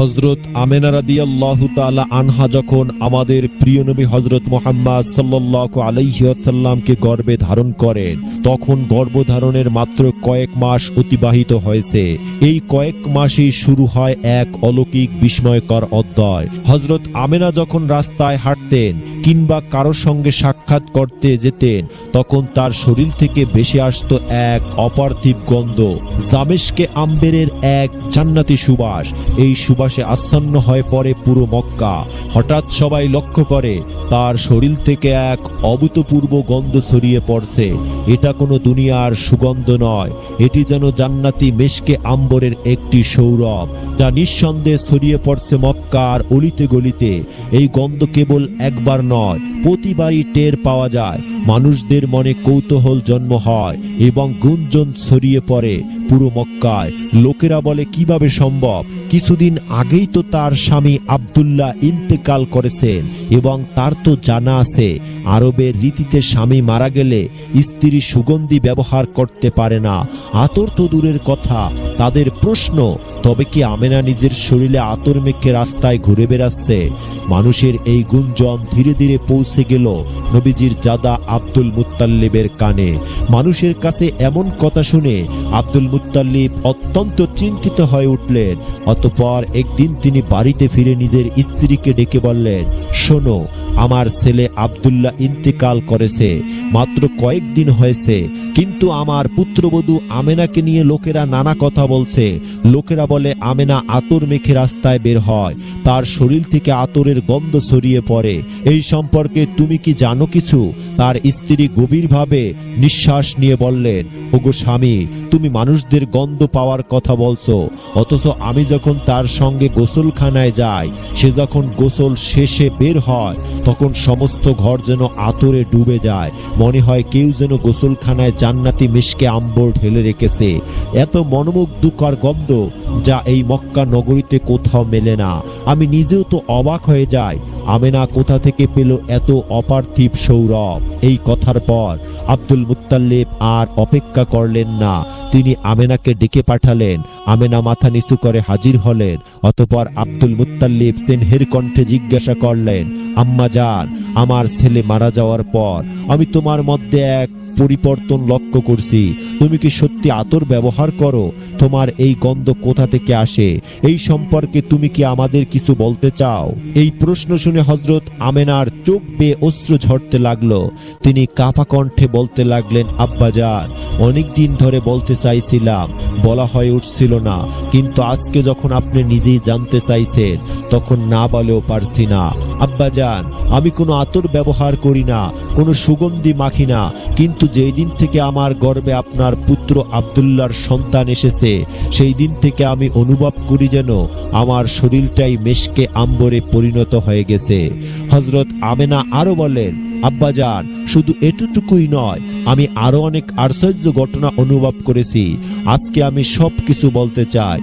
হজরত আমেনা রাদিয়াল্লাহু তাআলা আনহা যখন আমাদের প্রিয় নবী হজরত মোহাম্মদ সাল্লাল্লাহু আলাইহি ওয়াসাল্লামকে গর্ভে ধারণ করেন, তখন গর্ভধারণের মাত্র কয়েক মাস অতিবাহিত হয়েছে। এই কয়েক মাসেই শুরু হয় এক অলৌকিক বিস্ময়কর অধ্যায়। হজরত আমেনা যখন রাস্তায় হাঁটতেন কিংবা কারোর সঙ্গে সাক্ষাৎ করতে যেতেন, তখন তার শরীর থেকে ভেসে আসতো এক অপার্থিব গন্ধ। জামেশকে আম্বেরের এক জান্নাতি সুবাস। এই সুবাসে আচ্ছন্ন হয়ে পড়ে পুরো মক্কা। হঠাৎ সবাই লক্ষ্য করে, তার শরীর থেকে এক অভূতপূর্ব গন্ধ ছড়িয়ে পড়ছে। এটা কোনো দুনিয়ার সুগন্ধ নয়, এটি যেন জান্নাতি মেশকে আম্বরের একটি সৌরভ, যা নিঃসন্দেহে ছড়িয়ে পড়ছে মক্কার অলিতে গলিতে। এই গন্ধ কেবল একবার নয়, প্রতিবারই টের পাওয়া যায়। মানুষদের মনে কৌতূহল জন্ম হয় এবং গুঞ্জন ছড়িয়ে পড়ে পুরো মক্কায়। লোকেরা বলে, কীভাবে সম্ভব? কিছুদিন আগেই তো তার স্বামী আব্দুল্লাহ ইন্তেকাল করেছেন এবং তার তো জানা আছে, আরবের রীতিতে স্বামী মারা গেলে স্ত্রী সুগন্ধি ব্যবহার করতে পারে না। আতর তো দূরের কথা। তাদের প্রশ্ন, তবে কি আমেনা নিজের শরীরে আতর মেখে রাস্তায় ঘুরে বেড়াচ্ছে? মানুষের এই গুঞ্জন ধীরে ধীরে পৌঁছে গেল। নবীজির জাদা আব্দুল মুতাল্লিবের কানে। মানুষের কাছে এমন কথা শুনে আব্দুল মুতাল্লিব অত্যন্ত চিন্তিত হয়ে উঠলেন। অতপর একদিন তিনি বাড়িতে ফিরে নিজের স্ত্রীকে ডেকে বললেন, শোনো আমার ছেলে আব্দুল্লাহ ইন্তেকাল করেছে, মাত্র কয়েকদিন হয়েছে, কিন্তু আমার পুত্রবধূ আমেনাকে নিয়ে লোকেরা নানা কথা বলছে। লোকেরা বলে, আমেনা আতর মেখে রাস্তায় বের হয়, তার শরীর থেকে আতরের গন্ধ ছড়িয়ে পড়ে। এই সম্পর্কে তুমি কি জানো কিছু? তার স্ত্রী গভীরভাবে নিঃশ্বাস নিয়ে বললেন, ওগো স্বামী, তুমি মানুষদের গন্ধ পাওয়ার কথা বলছো, অথচ আমি যখন তার সঙ্গে গোসলখানায় যাই, সে যখন গোসল শেষে বের হয় তখন সমস্ত ঘর যেন আতরে ডুবে যায়। মনে হয় কেউ যেন গোসলখানায় জান্নাতি মিশকে আম্বর ঢেলে রেখেছে। এত মনোমুগ্ধকর গন্ধ। যা এই মক্কা নগরীতে কোথাও মেলে না। আমি নিজেও তো অবাক হয়ে যাই। আমেনা কোথা থেকে পেল এত অপার্থিব সৌরভ? এই কথার পর আব্দুল মুত্তাল্লিব আর অপেক্ষা করলেন না। তিনি আমেনাকে ডেকে পাঠালেন। আমেনা মাথা নিচু করে হাজির হলেন। অতপর আব্দুল মুত্তাল্লিব সেনহের কণ্ঠে জিজ্ঞাসা করলেন, আম্মা যান আমার ছেলে মারা যাওয়ার পর আমি তোমার মধ্যে এক পরিবর্তন লক্ষ্য করছি। তুমি কি সত্যি আতর ব্যবহার করো? তোমার এই গন্ধ কোথা থেকে আসে? এই সম্পর্কে তুমি কি আমাদের কিছু বলতে চাও? এই প্রশ্ন শুনে হজরত আমেনার চোখ বেয়ে অশ্রু ঝরতে লাগল। তিনি কাপা কণ্ঠে বলতে লাগলেন আব্বাজান অনেক দিন ধরে বলতে চাইছিলাম, বলা হয়ে উঠছিল না। কিন্তু আজকে যখন আপনি নিজেই জানতে চাইছেন, তখন না বলেও পারছি না। আব্বাজান আমি কোনো আতর ব্যবহার করি না, কোনো সুগন্ধি মাখি না। কিন্তু যেই দিন থেকে আমার গর্বে আপনার পুত্র আবদুল্লার সন্তান এসেছে, সেই দিন থেকে আমি অনুভব করি যেন আমার শরীরটাই মেশকে আম্বরে পরিণত হয়ে গেছে। হজরত আমেনা আরও বলেন আব্বাজান, শুধু এতটুকুই নয়, আমি আরও অনেক আশ্চর্য ঘটনা অনুভব করেছি। আজকে আমি সব কিছু বলতে চাই।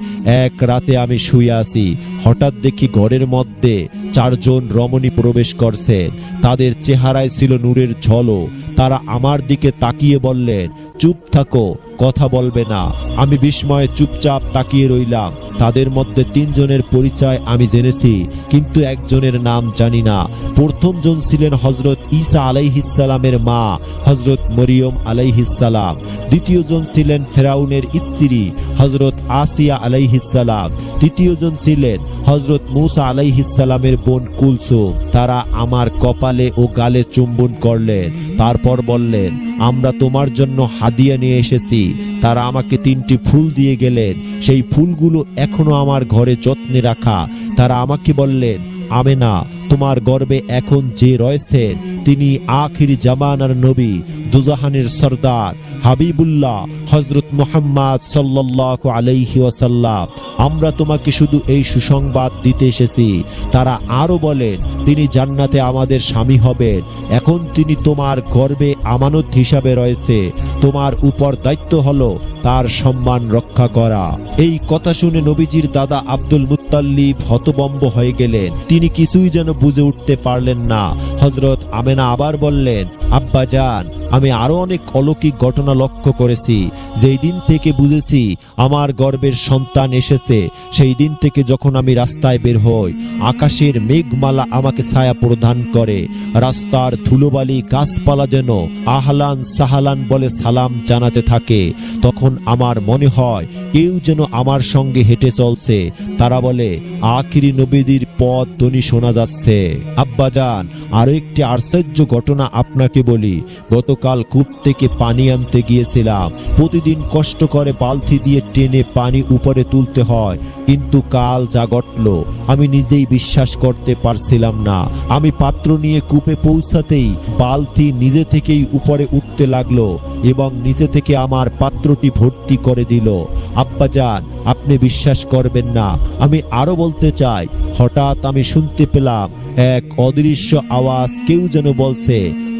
এক রাতে আমি শুয়ে আছি। হঠাৎ দেখি ঘরের মধ্যে চারজন রমণী প্রবেশ করছেন তাদের চেহারায় ছিল নূরের ঝলও তারা আমার দিকে তাকিয়ে বললেন, চুপ থাকো, কথা বলবে না। আমি বিস্ময়ে চুপচাপ তাকিয়ে রইলাম। তাদের মধ্যে তিনজনের পরিচয় আমি জেনেছি, কিন্তু একজনের নাম জানি না। প্রথম জন ছিলেন হজরত ঈসা আলাইহিসালামের মা হজরত মরিয়ম আলাইহিসালাম দ্বিতীয় জন ছিলেন ফেরাউনের স্ত্রী হজরত আসিয়া আলাইহিসালাম তৃতীয় জন ছিলেন হজরত মুসা আলাইহিসালামের বোন কুলসুম। তারা আমার কপালে ও গালে চুম্বন করলেন। তারপর বললেন, আমরা তোমার জন্য হাদিয়া নিয়ে এসেছি। তারা আমাকে তিনটি ফুল দিয়ে গেলেন। সেই ফুলগুলো এখনও আমার ঘরে যত্নে রাখা। তারা আমাকে বললেন, আমেনা, তোমার গর্বে এখন যে রয়েছেন তিনি আখির জামানার নবী, দুজাহানের সর্দার, হাবিবুল্লাহ হজরত মোহাম্মদ সাল্লাহ আলাইহি ওয়াসাল্লাম। আমরা তোমাকে শুধু এই সুসংবাদ দিতে এসেছি। তারা আরও বলেন, তিনি জান্নাতে আমাদের স্বামী হবেন। এখন তিনি তোমার গর্বে আমানত হিসাবে রয়েছে। তোমার উপর দায়িত্ব হলো তার সম্মান রক্ষা করা। এই কথা শুনে নবীজির দাদা আব্দুল মুতাল্লিব হতবম্ব হয়ে গেলেন। তিনি কিছুই যেন বুঝে উঠতে পারলেন না। হজরত আমেনা আবার বললেন আব্বা যান, আমি আরও অনেক অলৌকিক ঘটনা লক্ষ্য করেছি। যেই দিন থেকে বুঝেছি আমার গর্বের সন্তান এসেছে, সেই দিন থেকে যখন আমি রাস্তায় বের হই, আকাশের মেঘমালা আমাকে ছায়া প্রদান করে। রাস্তার ধুলোবালি গাছপালা যেন আহলান সাহালান বলে সালাম জানাতে থাকে। তখন আমার মনে হয় কেউ যেন আমার সঙ্গে হেঁটে চলছে। তারা বলে, আখিরি নবীদের পথ ধ্বনি শোনা যাচ্ছে। আব্বাজান আরও একটি আশ্চর্য ঘটনা আপনাকে বলি, গতকাল কূপ থেকে পানি আনতে গিয়েছিলাম। প্রতিদিন কষ্ট করে বালতি দিয়ে টেনে পানি উপরে তুলতে হয়, কিন্তু কাল যা ঘটল, আমি নিজেই বিশ্বাস করতে পারছিলাম না। আমি পাত্র নিয়ে কূপে পৌঁছাতেই বালতি নিজে থেকেই উপরে উঠতে লাগল এবং নিজে থেকে আমার পাত্রটি ভর্তি করে দিল। আব্বাজান, আপনি বিশ্বাস করবেন না, আমি আরও বলতে চাই, হঠাৎ আমি শুনতে পেলাম, এক অদৃশ্য আওয়াজ কেউ যেন বলছে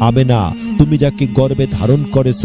আমেনা তুমি যাকে গর্বে ধারণ করেছ,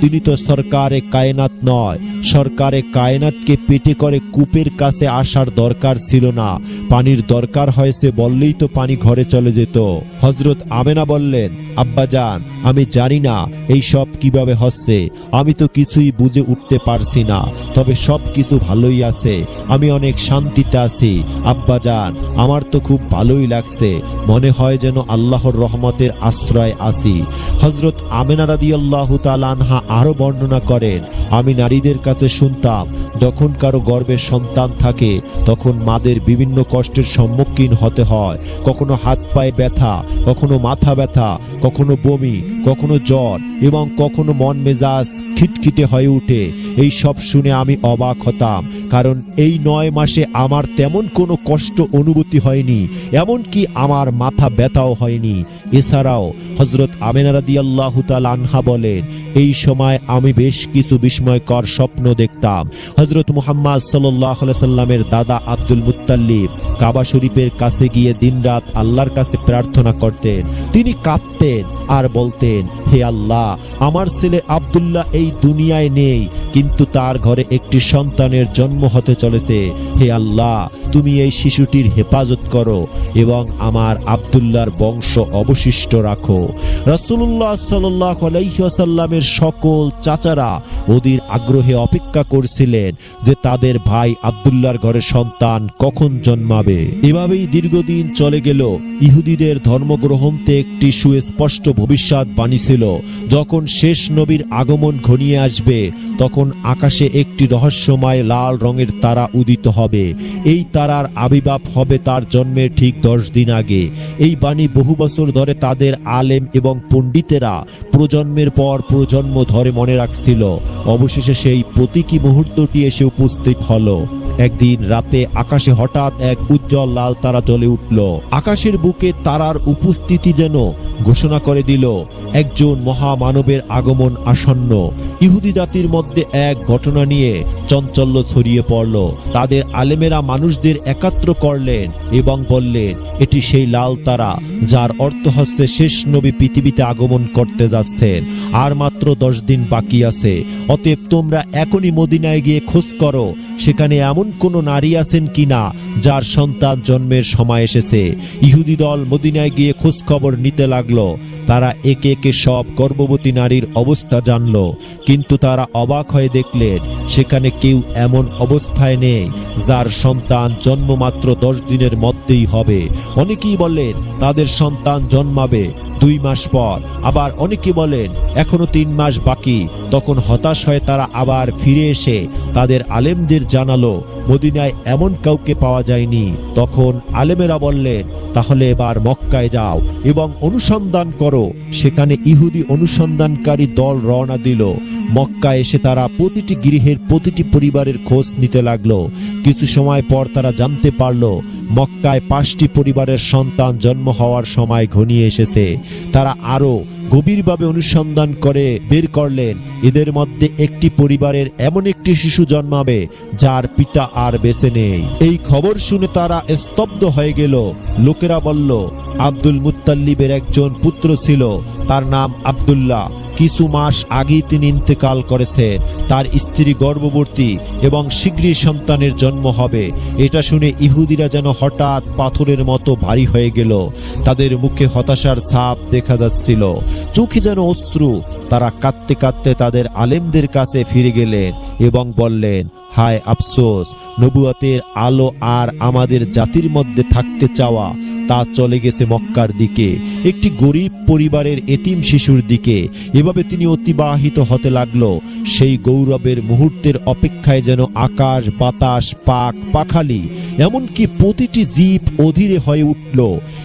তিনি তো সরকারে কায়নাত নয়। সরকারে কায়নাতকে পেটে করে কূপের কাছে আসার দরকার ছিল না। পানির দরকার হয়েছে বললেই তো পানি ঘরে চলে যেত। হজরত আমেনা বললেন আব্বাজান আমি জানি না এই সব কীভাবে হচ্ছে। আমি তো কিছুই বুঝে উঠতে পারছি না, তবে সব কিছু ভালোই আছে। আমি অনেক শান্তিতে আছি। আব্বাজান আমার তো খুব ভালোই লাগছে। মনে হয় যেন আল্লাহর রহমতের আশ্রয় আসি। হজরত আমেনা রাদি আল্লাহ আনহা আরও বর্ণনা করেন, আমি নারীদের কাছে শুনতাম, যখন কারও গর্ভে সন্তান থাকে, তখন মাদের বিভিন্ন কষ্টের সম্মুখীন হতে হয়। কখনো হাত পায়ে ব্যথা, কখনো মাথা ব্যথা, কখনো বমি, কখনো জ্বর, এবং কখনো মন মেজাজ খিটখিটে হয়ে উঠে। এই সব শুনে আমি অবাক হতাম, কারণ এই নয় মাসে আমার তেমন কোনো কষ্ট অনুভূতি হয়নি, এমনকি আমার মাথা ব্যথাও হয়নি। এছাড়াও হজরত আমেনারাদি আল্লাহ আনহা বলেন, এই সময় আমি বেশ কিছু বিস্ময়কর স্বপ্ন দেখতাম। হজরত মুহাম্মদ সাল্লামের দাদা আব্দুল মুতাল্লিব কাবা শরীফের কাছে গিয়ে দিনরাত আল্লাহর কাছে প্রার্থনা করতেন। তিনি কাঁদতেন আর বলতেন হে আল্লাহ, আমার ছেলে আব্দুল্লাহ এই দুনিয়ায় নেই, কিন্তু তার ঘরে একটি সন্তানের জন্ম হতে চলেছে। হে আল্লাহ, তুমি এই শিশুটির হেফাজত করো এবং আমার আব্দুল্লাহর বংশ অবশিষ্ট রাখো। রাসূলুল্লাহ সাল্লাহ আলাইসাল্লামের সকল চাচারা ওদের আগ্রহে অপেক্ষা করছিলেন যে তাদের ভাই আব্দুল্লাহর ঘরে সন্তান কখন জন্মাবে। এভাবেই দীর্ঘদিন চলে গেল। ইহুদিদের ধর্মগ্রহণতে একটি সুস্পষ্ট ভবিষ্যৎ বাণী ছিল যখন শেষ নবীর আগমন ঘনিয়ে আসবে, তখন আকাশে একটি রহস্যময় লাল রঙের তারা উদিত হবে। এই তারার আবির্ভাব হবে তার জন্মের ঠিক দশ দিন আগে। এই বাণী বহু বছর ধরে তাদের আলেম এবং পণ্ডিতেরা প্রজন্মের পর প্রজন্ম ধরে মনে রাখছিল। অবশেষে সেই প্রতীকী মুহূর্তটি এসে উপস্থিত হলো। একদিন রাতে আকাশে হঠাৎ এক উজ্জ্বল লাল তারা জ্বলে উঠল। আকাশের বুকে তারার উপস্থিতি যেন ঘোষণা করে দিল, একজন মহামানবের আগমন আসন্ন। ইহুদি জাতির মধ্যে এক ঘটনা নিয়ে চঞ্চল্য ছড়িয়ে পড়ল। তাদের আলেমেরা মানুষদের একাত্র করলেন এবং বললেন, এটি সেই লাল তারা যার অর্থ হচ্ছে শেষ নবী পৃথিবীতে আগমন করতে যাচ্ছেন। আর মাত্র দশ দিন বাকি আছে। অতএব তোমরা এখনই মদিনায় গিয়ে খোঁজ করো। সেখানে এমন কোন নারী আছেন কিনা যার সন্তান জন্মের সময় এসেছে? ইহুদি দল মদিনায় গিয়ে খোঁজ খবর নিতে লাগল। তারা একে একে সব গর্ভবতী নারীর অবস্থা জানলো। কিন্তু তারা অবাক হয়ে দেখলেন, সেখানে কেউ এমন অবস্থায় নেই, যার সন্তান জন্ম মাত্র দশ দিনের মধ্যেই হবে। অনেকেই বললেন তাদের সন্তান জন্মাবে দুই মাস পর। আবার অনেকে বলেন, এখনও তিন মাস বাকি। তখন হতাশ হয়ে তারা আবার ফিরে এসে তাদের আলেমদের জানালো মদিনায় এমন কাউকে পাওয়া যায়নি। তখন আলেমেরা বললেন, তাহলে এবার মক্কায় যাও এবং অনুসন্ধান করো। সেখানে ইহুদি অনুসন্ধানকারী দল রওনা দিল। মক্কায় এসে তারা প্রতিটি গৃহের প্রতিটি পরিবারের খোঁজ নিতে লাগল। কিছু সময় পর তারা জানতে পারল, মক্কায় পাঁচটি পরিবারের সন্তান জন্ম হওয়ার সময় ঘনিয়ে এসেছে। তারা আরও গভীরভাবে অনুসন্ধান করে বের করলেন, এদের মধ্যে একটি পরিবারের এমন একটি শিশু জন্মাবে, যার পিতা আর বেঁচে নেই। এই খবর শুনে তারা স্তব্ধ হয়ে গেল। লোকেরা বলল, আব্দুল মুতাল্লিবের একজন পুত্র ছিল, তার নাম আব্দুল্লাহ। কিছু মাস আগেই তিনি ইন্তেকাল করেছে। তার স্ত্রী গর্ভবতী এবং শীঘ্রই সন্তানের জন্ম হবে। এটা শুনে ইহুদিরা যেন হঠাৎ পাথরের মতো ভারী হয়ে গেল। তাদের মুখে হতাশার ছাপ দেখা যাচ্ছিল। চোখে যেন অশ্রু। তারা কাঁদতে কাঁদতে তাদের আলেমদের কাছে ফিরে গেলেন এবং বললেন, হায় আফসোস নবুয়াতের আলো আর আমাদের জাতির মধ্যে থাকতে চাওয়া তা চলে গেছে মক্কার দিকে। একটি গরিব পরিবারের এতিম শিশুর দিকে। এভাবে তিনি অতিবাহিত হতে লাগল। সেই গৌরবের মুহূর্তের অপেক্ষায় যেন আকাশ, বাতাস, পাক, পাখালি, এমনকি প্রতিটি জীব অধীরে হয়ে উঠল।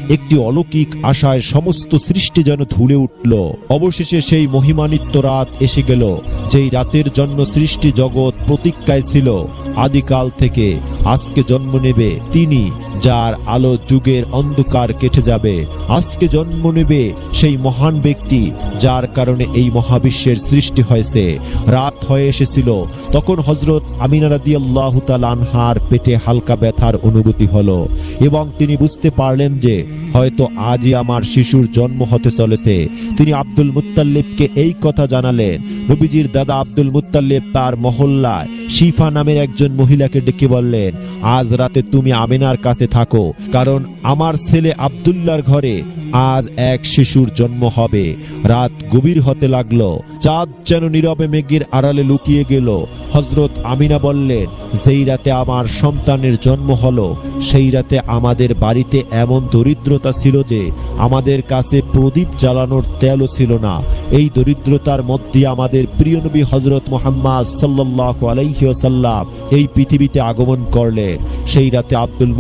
একটি অলৌকিক আশায় সমস্ত সৃষ্টি যেন ধুলে উঠল। অবশেষে সেই মহিমানিত্য রাত এসে গেল, যেই রাতের জন্য সৃষ্টি জগৎ প্রতীক্ষায় ছিল। আদিকাল থেকে আজকে জন্ম নেবে তিনি যার আলো যুগের অন্ধকার কেটে যাবে, আজকে জন্ম নেবে সেই মহান ব্যক্তি যার কারণে এই মহাবিশ্বের সৃষ্টি হয়েছে। রাত হয়ে এসেছিল, তখন হজরত আমিনা রাদিয়াল্লাহু তাআলা আনহার পেটে হালকা ব্যথার অনুভূতি হলো এবং তিনি বুঝতে পারলেন যে হয়তো আজই আমার শিশুর জন্ম হতে চলেছে। তিনি আব্দুল মুত্তাল্লিবকে এই কথা জানালেন, নবীজির দাদা আব্দুল মুত্তাল্লিব তার মহল্লায় শিফা নামের একজন মহিলাকে ডেকে বললেন, আজ রাতে তুমি আমিনার কাছে থাকো, কারণ আমার ছেলে আব্দুল্লাহর ঘরে আজ এক শিশুর জন্ম হবে। রাত গভীর হতে লাগল, চাঁদ যেন নীরবে মেঘের আড়ালে লুকিয়ে গেল। হজরত আমিনা বললেন, যেই রাতে আমার সন্তানের জন্ম হলো, সেই রাতে আমাদের বাড়িতে এমন দরিদ্রতা ছিল যে আমাদের কাছে প্রদীপ জ্বালানোর তেলও ছিল না। এই দরিদ্রতার মধ্যে আমাদের প্রিয় নবী হজরত মোহাম্মদ সাল্লাহ আলাইসাল্লাম এই পৃথিবীতে আগমন করলেন। সেই রাতে আব্দুল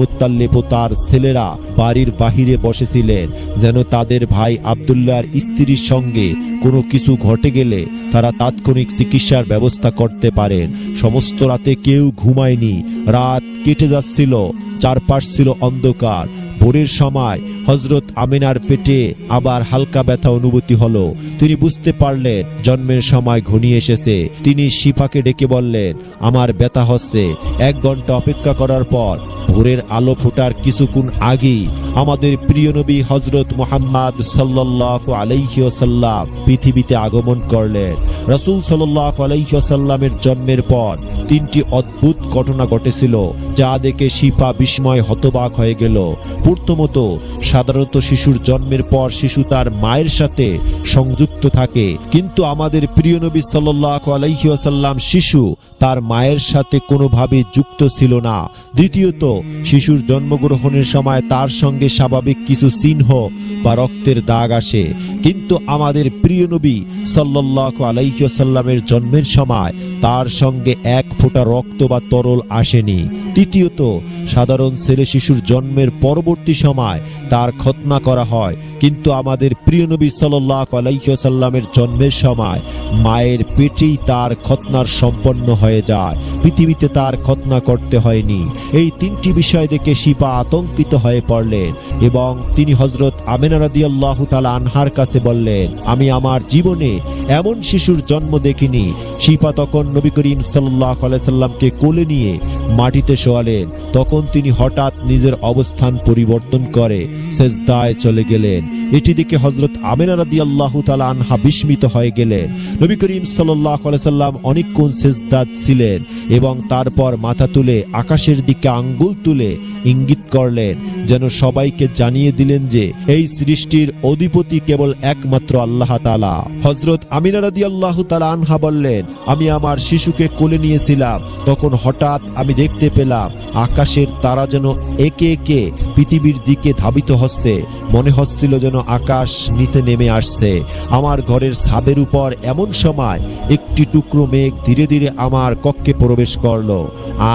মুত্তাল্লিব ও তার ছেলেরা বাড়ির বাহিরে বসেছিলেন। যেন তাদের ভাই আবদুল্লার স্ত্রীর সঙ্গে কোনো কিছু ঘটে গেলে তারা তাৎক্ষণিক চিকিৎসার ব্যবস্থা করতে পারেন। সমস্ত রাতে কেউ ঘুমায়নি। রাত কেটে যাচ্ছিল। চারপাশ ছিল অন্ধকার। ভোরের সময় হজরত আমিনার পেটে আবার হালকা ব্যথা অনুভূতি হলো। তিনি বুঝতে পারলেন, জন্মের সময় ঘনিয়ে এসেছে। তিনি শিফাকে ডেকে বললেন, আমার ব্যথা হচ্ছে। এক ঘণ্টা অপেক্ষা করার পর ভোরের আলো ফোটার কিছুক্ষণ আগেই আমাদের প্রিয় নবী হজরত মোহাম্মদ সাল্লাহ আলাইসাল্লাম পৃথিবীতে আগমন করলেন। রসুল সাল্লাহ আলাইসাল্লামের জন্মের পর তিনটি অদ্ভুত ঘটনা ঘটেছিল, যা দেখে শিফা বিস্ময় হতবাক হয়ে গেল। প্রথমত সাধারণত শিশুর জন্মের পর শিশু তার মায়ের সাথে সংযুক্ত থাকে। কিন্তু আমাদের প্রিয় নবী সাল্লাহ আলাইসাল্লাম শিশু তার মায়ের সাথে কোনোভাবে যুক্ত ছিল না। দ্বিতীয়ত, শিশুর জন্মগ্রহণের সময় তার সঙ্গে স্বাভাবিক কিছু চিহ্ন বা রক্তের দাগ আসে। কিন্তু আমাদের প্রিয় নবী সাল্লাহ আলাইসাল্লামের জন্মের সময় তার সঙ্গে এক ফোঁটা রক্ত বা তরল আসেনি। তৃতীয়ত, সাধারণ ছেলে শিশুর জন্মের পরবর্তী সময় তার খতনা করা হয়। কিন্তু আমাদের প্রিয় নবী সাল্লাহ আলাইসাল্লামের জন্মের সময় মায়ের পেটেই তার খতনার সম্পন্ন হয়ে যায়। পৃথিবীতে তার খতনা করতে হয়নি। এই তিনটি বিষয় দেখে শিপা আতঙ্কিত হয়ে পড়লেন। এবং তিনি হজরত আমেনা রাদিয়াল্লাহ তালা আনহার কাছে বললেন, আমি আমার জীবনে এমন শিশুর জন্ম দেখিনি। শিপা তখন নবী করিম সাল্লাহ সাল্লামকে কোলে নিয়ে মাটিতে শোয়ালেন। তখন তিনি হঠাৎ নিজের অবস্থান পরিবর্তন করে সেজদায় চলে গেলেন। এটি দেখে হজরত আমেনা রাদি আল্লাহ তালা আনহা বিস্মিত হয়ে গেলেন। নবী করিম সাল্লাহ সাল্লাম অনেকক্ষণ সেজদাত ছিলেন এবং তারপর মাথা তুলে আকাশের দিকে আঙ্গুল তুলে ইঙ্গিত করলেন, যেন সবাইকে জানিয়ে দিলেন যে এই সৃষ্টির অধিপতি কেবল একমাত্র আল্লাহ তালা হজরত আমিনা রাদি আল্লাহ তালা আনহা বললেন, আমি আমার শিশুকে কোলে নিয়েছিলাম, তখন হঠাৎ আমি দেখতে পেলাম আকাশের তারা যেন একে একে পৃথিবীর দিকে ধাবিত হচ্ছে। মনে হচ্ছিল যেন আকাশ নিচে নেমে আসছে। আমার ঘরের ছাদের উপর এমন সময় একটি টুকরো মেঘ ধীরে ধীরে আমার কক্ষে প্রবেশ করল,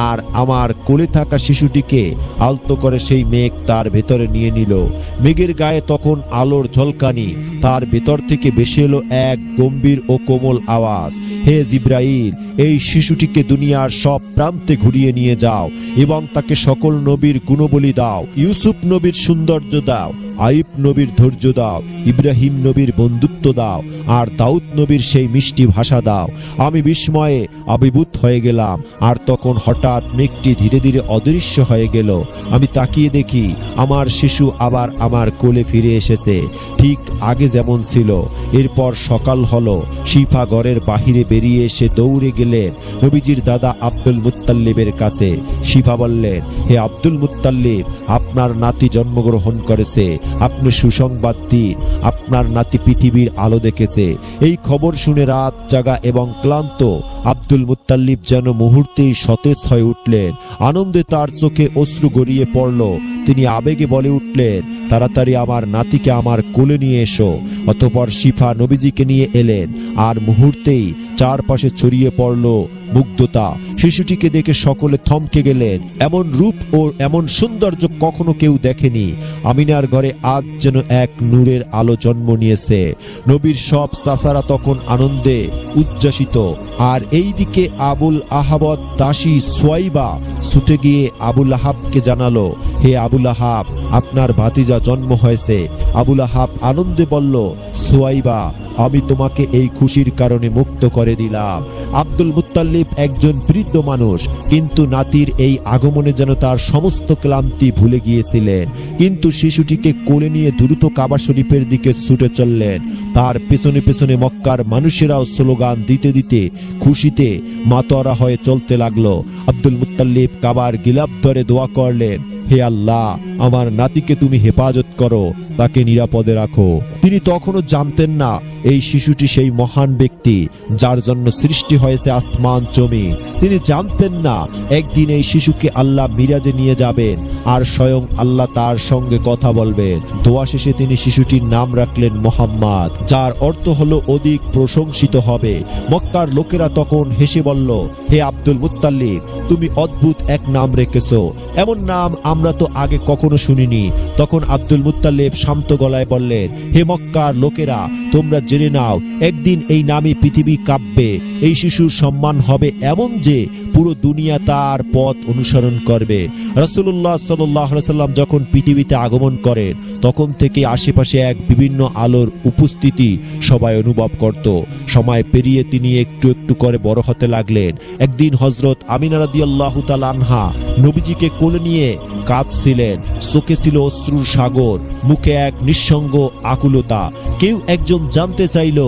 আর আমার কোলে থাকা শিশুটিকে আলতো করে সেই মেঘ তার ভেতরে নিয়ে নিল। মেঘের গায়ে তখন আলোর ঝলকানি, তার ভেতর থেকে ভেসে এলো এক গম্ভীর ও কোমল আওয়াজ। হে জিব্রাইল, এই শিশুটিকে দুনিয়ার সব প্রান্তে ঘুরিয়ে নিয়ে যাও এবং তাকে সকল নবীর গুণবলী দাও। ইউসুফ নবীর সৌন্দর্য দাও। আইব নবীর ধৈর্য দাও, ইব্রাহিম নবীর বন্ধুত্ব দাও, আর দাউদ নবীর সেই মিষ্টি ভাষা দাও। আমি বিস্ময়ে আবিভূত হয়ে গেলাম, আর তখন হঠাৎ মেঘটি ধীরে ধীরে অদৃশ্য হয়ে গেল। আমি তাকিয়ে দেখি, আমার শিশু আবার আমার কোলে ফিরে এসেছে, ঠিক আগে যেমন ছিল। এরপর সকাল হলো, শিফা ঘরের বাহিরে বেরিয়ে এসে দৌড়ে গেলেন নবীজির দাদা আব্দুল মুত্তাল্লিবের কাছে। শিফা বললেন, হে আব্দুল মুত্তাল্লিব আপনার নাতি জন্মগ্রহণ করেছে আপনি সুসংবাদ দিন। আপনার নাতি পৃথিবীর আলো দেখেছে। এই খবর শুনে রাত জাগা এবং ক্লান্ত। আব্দুল মুত্তাল্লিব যেন মুহূর্তেই সতেজ হয়ে উঠলেন। আনন্দে তার চোখে অশ্রু গড়িয়ে পড়ল। তিনি আবেগে বলে উঠলেন, তাড়াতাড়ি আমার নাতিকে আমার কোলে নিয়ে এসো। অতপর শিফা নবীজিকে নিয়ে এলেন। আর মুহূর্তেই চারপাশে ছড়িয়ে পড়ল মুগ্ধতা। শিশুটিকে দেখে সকলে থমকে গেলেন। এমন রূপ ও এমন সৌন্দর্য কখনো কেউ দেখেনি। আমিনার ঘরে আজ যেন এক নূরের আলো জন্ম নিয়েছে। নবীর সব চাচারা তখন আনন্দে উচ্ছ্বাসিত। আর এই দিকে আবুল আহাবত দাসী সোয়াইবা ছুটে গিয়ে আবুল আহাবকে জানালো, হে আবুল আহাব, আপনার ভাতিজা জন্ম হয়েছে। আবুল আহাব আনন্দে বলল, সোয়াইবা আমি তোমাকে এই খুশির কারণে মুক্ত করে দিলাম। আব্দুল মুত্তাল্লিব একজন বৃদ্ধ মানুষ, কিন্তু নাতির এই আগমনে যেন তার সমস্ত ক্লান্তি ভুলে গিয়েছিলেন। কিন্তু শিশুটিকে কোলে নিয়ে দ্রুত কাবা শরীফের দিকে ছুটে চললেন। তার পেছনে পেছনে মক্কার মানুষেরাও স্লোগান দিতে দিতে খুশিতে মাতোয়ারা হয়ে চলতে লাগল। আব্দুল মুত্তাল্লিব কাবার গিলাপ ধরে দোয়া করলেন হে আল্লাহ, আমার নাতিকে তুমি হেফাজত করো, তাকে নিরাপদে রাখো। তিনি তখনও জানতেন না, এই শিশুটি সেই মহান ব্যক্তি, যার জন্য সৃষ্টি হয়েছে আসমান জমি। তিনি জানতেন না, একদিন এই শিশুকে আল্লাহ মিরাজে নিয়ে যাবেন, আর স্বয়ং আল্লাহ তার সঙ্গে কথা বলবেন। দোয়া শেষে তিনি শিশুটির নাম রাখলেন মোহাম্মদ, যার অর্থ হলো অধিক প্রশংসিত হবে। মক্কার লোকেরা তখন হেসে বলল, হে আব্দুল মুত্তাল্লিব তুমি অদ্ভুত এক নাম রেখেছো। এমন নাম আমরা তো আগে কখনো শুনিনি। তখন আব্দুল মুত্তাল্লিব শান্ত গলায় বললেন, হে মক্কার লোকেরা, তোমরা জেনে নাও, একদিন এই নামে পৃথিবী কাঁপবে। এই শিশুর সম্মান হবে এমন যে পুরো দুনিয়া তার পথ অনুসরণ করবে। রসুল্লাহ সাল্লাম যখন পৃথিবীতে আগমন করেন, তখন থেকে আশেপাশে এক বিভিন্ন আলোর উপস্থিতি সবাই অনুভব করত। সময় পেরিয়ে তিনি একটু একটু করে বড় হতে লাগলেন। একদিন হজরত আমিনা রাদি আল্লাহ আনহা নবীজিকে কোলে নিয়ে কাঁদছিলেন চোখে ছিল অশ্রুর সাগর, মুখে এক নিঃসঙ্গ আকুলতা। কেউ একজন জানতে চাইল,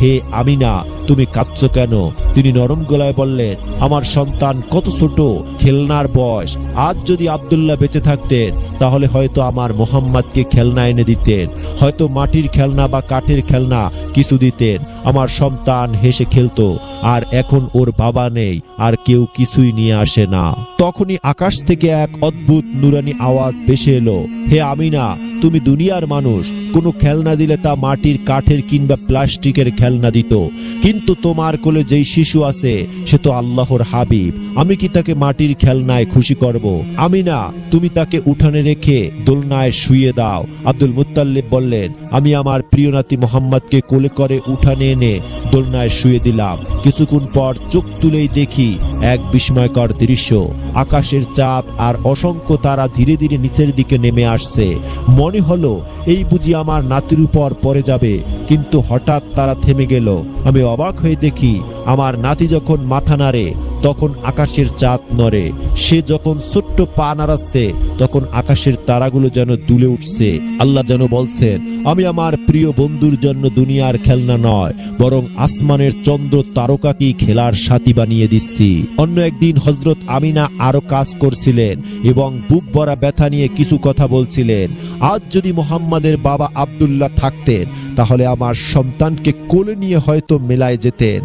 হে আমিনা, তুমি কাঁদছ কেন? তিনি নরম গলায় বললেন, আমার সন্তান কত ছোট, খেলনার বয়স। আজ যদি আবদুল্লাহ বেঁচে থাকতেন, তাহলে হয়তো আমার মোহাম্মদকে খেলনা এনে দিতেন। হয়তো মাটির খেলনা বা কাঠের খেলনা কিছু দিতেন। আমার সন্তান হেসে খেলতো, আর এখন ওর বাবা নেই, আর কেউ কিছুই নিয়ে আসে না। তখনই আকাশ থেকে এক অদ্ভুত নুরানি আওয়াজ ভেসে এলো হে আমিনা তুমি দুনিয়ার মানুষ, কোনো খেলনা দিলে তা মাটির কাঠের কিংবা প্লাস্টিকের খেলনা দিত। কিন্তু তোমার কোলে যেই শিশু আছে, সে তো আল্লাহর হাবিব। আমি কি তাকে মাটির খেলনায় খুশি করব? আমি না, তুমি তাকে উঠানে রেখে দোলনায় শুয়ে দাও। আব্দুল মুত্তাল্লিব বললেন, আমি আমার প্রিয় নাতি মোহাম্মদকে কোলে করে উঠানে এনে দোলনায় শুয়ে দিলাম। কিছুক্ষণ পর চোখ তুলেই দেখি এক বিস্ময়কর দৃশ্য। আকাশের চাঁদ আর অসংখ্য তারা ধীরে ধীরে নিচের দিকে নেমে আসছে। মনে হলো, এই বুঝি আমার নাতির উপর পরে যাবে। কিন্তু হঠাৎ তারা থেমে গেল। আমি অবাক হয়ে দেখি আমার নাতি যখন মাথা নাড়ে, তখন আকাশের চাঁদ নড়ে। সে যখন ছোট্ট পা নাড়াচ্ছে, তখন আকাশের তারাগুলো যেন দুলে উঠছে। আল্লাহ যেন বলছেন, আমি আমার প্রিয় বন্ধুর জন্য দুনিয়ার খেলনা নয়, বরং আসমানের চন্দ্র তারকাকেই খেলার সাথী বানিয়ে দিচ্ছি। অন্য একদিন হজরত আমিনা আরও কাজ করছিলেন এবং বুক ভরা ব্যথা নিয়ে কিছু কথা বলছিলেন। আজ যদি মোহাম্মদের বাবা আব্দুল্লাহ থাকতেন, তাহলে আমার সন্তানকে কোলে নিয়ে হয়তো মেলায় যেতেন।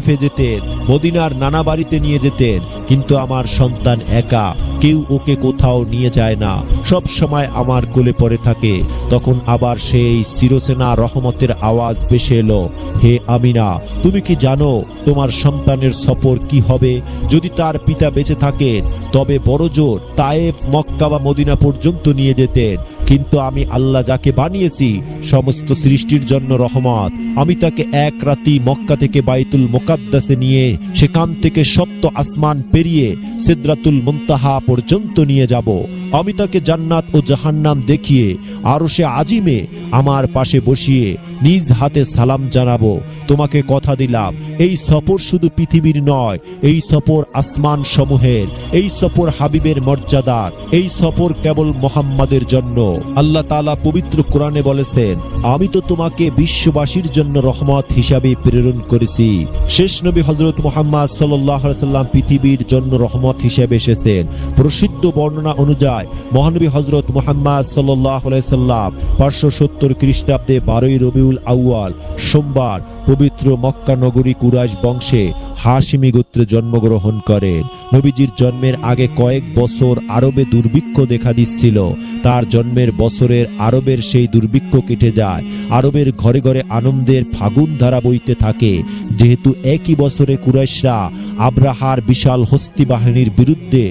তাইফে যেতেন, মদিনার নানা বাড়িতে নিয়ে যেতেন, কিন্তু আমার সন্তান একা, কেউ ওকে কোথাও নিয়ে যায় না। সব সময় আমার কোলে পড়ে থাকে। তখন আবার সেই চিরসেনা রহমতের আওয়াজ ভেসে এলো, হে আমিনা, তুমি কি জানো তোমার সন্তানের সফর কি হবে? যদি তার পিতা বেঁচে থাকেন, তবে বড় জোর তায়েব মক্কা বা মদিনা পর্যন্ত নিয়ে যেতেন। কিন্তু আমি আল্লাহ যাকে বানিয়েছি, সমস্ত সৃষ্টির জন্য রহমত। আমি তাকে এক রাতি মক্কা থেকে বাইতুল মোকাদ্দাসে নিয়ে, সেখান থেকে সপ্ত আসমান পেরিয়ে সিদ্রাতুল মুনতাহা পর্যন্ত নিয়ে যাব। আমি তাকে জান্নাত ও জাহান্নাম দেখিয়ে আরও সে আজিমে আমার পাশে বসিয়ে নিজ হাতে সালাম জানাব। তোমাকে কথা দিলাম, এই সফর শুধু পৃথিবীর নয়, এই সফর আসমান সমূহের, এই সফর হাবিবের মর্যাদার এই সফর কেবল মোহাম্মদের জন্য। আল্লাহ তাআলা পবিত্র কোরআনে বলেছেন, আমি তো তোমাকে বিশ্ববাসীর জন্য রহমত হিসাবে প্রেরণ করেছি। শেষ নবী হজরত মোহাম্মদ সাল্লাম পৃথিবীর জন্য রহমত হিসেবে এসেছেন। প্রসিদ্ধ বর্ণনা অনুযায়ী মহানবী হজরত মোহাম্মদ সাল্লাম পাঁচশো সত্তর খ্রিস্টাব্দে বারোই রবিউল আউয়াল সোমবার পবিত্র মক্কা নগরী কুরাইশ বংশে হাসিমি গোত্রে জন্মগ্রহণ করেন। নবীজির জন্মের আগে কয়েক বছর আরবে দুর্ভিক্ষ দেখা দিচ্ছিল। তার জন্মের বছরের আরবের সেই দুর্ভিক্ষ কেটে যায়। আরবের ঘরে ঘরে আনন্দের ফাগুন ধারা বইতে থাকে। যেহেতু একই বছরে কুরাইশরা আব্রাহার বিশাল হস্তি বাহিনীর বিরুদ্ধে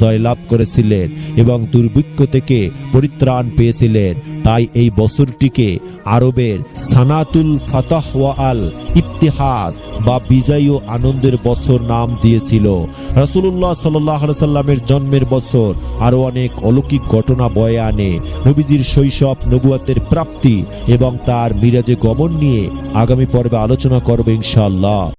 জয়লাভ করেছিলেন এবং দুর্ভিক্ষ থেকে পরিত্রাণ পেয়েছিলেন, তাই এই বছরটিকে আরবের সানাতুল ফাতাহ আল ইতিহাস বা বিজয় ও আনন্দের বছর নাম দিয়েছিল। রাসূলুল্লাহ সাল্লাহ সাল্লামের জন্মের বছর আরও অনেক অলৌকিক ঘটনা বয়ে আনে। নবীজির শৈশব নবুয়াতের প্রাপ্তি এবং তার মিরাজে গমন নিয়ে আগামী পর্বে আলোচনা করবে ইনশাআল্লাহ।